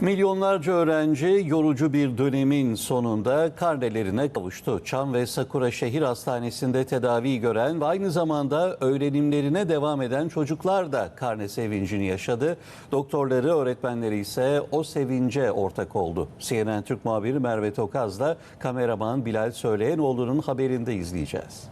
Milyonlarca öğrenci yorucu bir dönemin sonunda karnelerine kavuştu. Çam ve Sakura Şehir Hastanesi'nde tedavi gören ve aynı zamanda öğrenimlerine devam eden çocuklar da karne sevincini yaşadı. Doktorları, öğretmenleri ise o sevince ortak oldu. CNN Türk muhabiri Merve Tokaz'la kameraman Bilal Söyleyenoğlu'nun haberinde izleyeceğiz.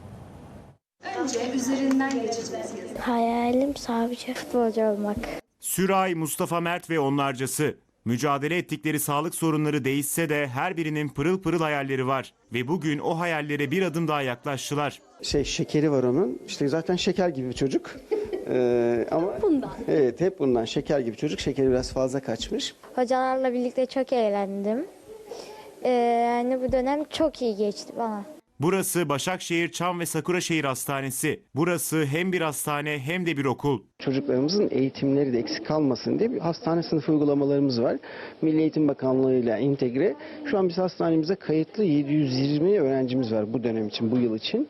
Önce üzerinden geçeceğiz. Hayalim savcı futbolcu olmak. Süray, Mustafa Mert ve onlarcası. Mücadele ettikleri sağlık sorunları değişse de her birinin pırıl pırıl hayalleri var. Ve bugün o hayallere bir adım daha yaklaştılar. şey şekeri var onun. İşte zaten şeker gibi bir çocuk. Ee, ama Bundan. Evet hep bundan şeker gibi çocuk. Şekeri biraz fazla kaçmış. Hocalarla birlikte çok eğlendim. Ee, yani bu dönem çok iyi geçti bana. Burası Başakşehir Çam ve Sakura Şehir Hastanesi. Burası hem bir hastane hem de bir okul. Çocuklarımızın eğitimleri de eksik kalmasın diye bir hastane sınıfı uygulamalarımız var. Milli Eğitim Bakanlığı ile entegre. Şu an biz hastanemize kayıtlı 720 öğrencimiz var bu dönem için, bu yıl için.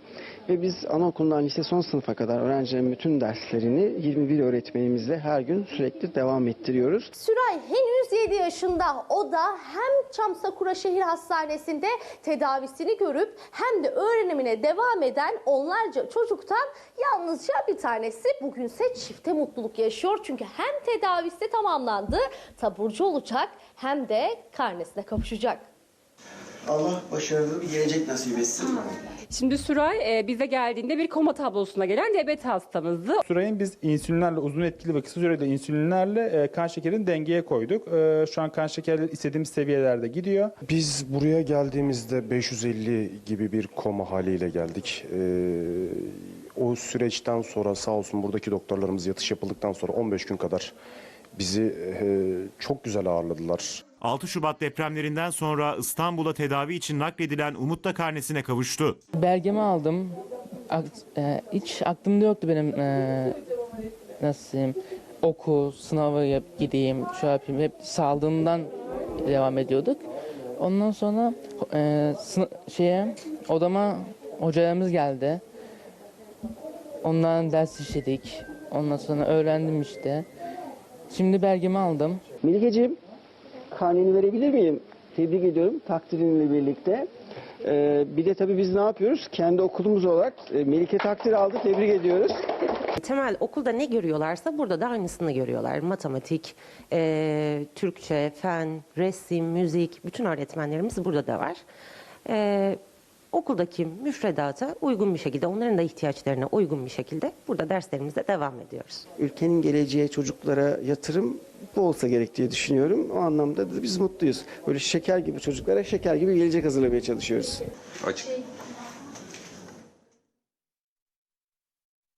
Ve biz anaokulundan lise son sınıfa kadar öğrencilerin bütün derslerini 21 öğretmenimizle her gün sürekli devam ettiriyoruz. Süray henüz 7 yaşında. O da hem Çam Sakura Şehir Hastanesi'nde tedavisini görüp hem de öğrenimine devam eden onlarca çocuktan yalnızca bir tanesi bugünse çifte mutluluk yaşıyor. Çünkü hem tedavisi tamamlandı, taburcu olacak hem de karnesine kavuşacak. Allah başarılı bir gelecek nasip etsin. Şimdi Süray e, bize geldiğinde bir koma tablosuna gelen diyabet hastamızdı. Süreyim biz insülinlerle uzun etkili ve kısa süreli insülinlerle e, kan şekerini dengeye koyduk. E, şu an kan şekerleri istediğimiz seviyelerde gidiyor. Biz buraya geldiğimizde 550 gibi bir koma haliyle geldik. Ee, o süreçten sonra sağ olsun buradaki doktorlarımız yatış yapıldıktan sonra 15 gün kadar bizi e, çok güzel ağırladılar. 6 Şubat depremlerinden sonra İstanbul'a tedavi için nakledilen Umut da karnesine kavuştu. Belgemi aldım. Ak- e, hiç aklımda yoktu benim e, nasıl diyeyim oku, sınavı yap, gideyim, şu yapayım. Hep sağlığımdan devam ediyorduk. Ondan sonra e, şeye odama hocalarımız geldi. Ondan ders işledik. Ondan sonra öğrendim işte. Şimdi belgemi aldım. Melike'ciğim karneni verebilir miyim? Tebrik ediyorum takdirinle birlikte. Ee, bir de tabii biz ne yapıyoruz? Kendi okulumuz olarak e, Melike takdir aldı. Tebrik ediyoruz. Temel okulda ne görüyorlarsa burada da aynısını görüyorlar. Matematik, eee, Türkçe, fen, resim, müzik bütün öğretmenlerimiz burada da var. Eee, okuldaki müfredata uygun bir şekilde, onların da ihtiyaçlarına uygun bir şekilde burada derslerimize devam ediyoruz. Ülkenin geleceğe çocuklara yatırım bu olsa gerek diye düşünüyorum. O anlamda da biz mutluyuz. Böyle şeker gibi çocuklara şeker gibi gelecek hazırlamaya çalışıyoruz. Açık.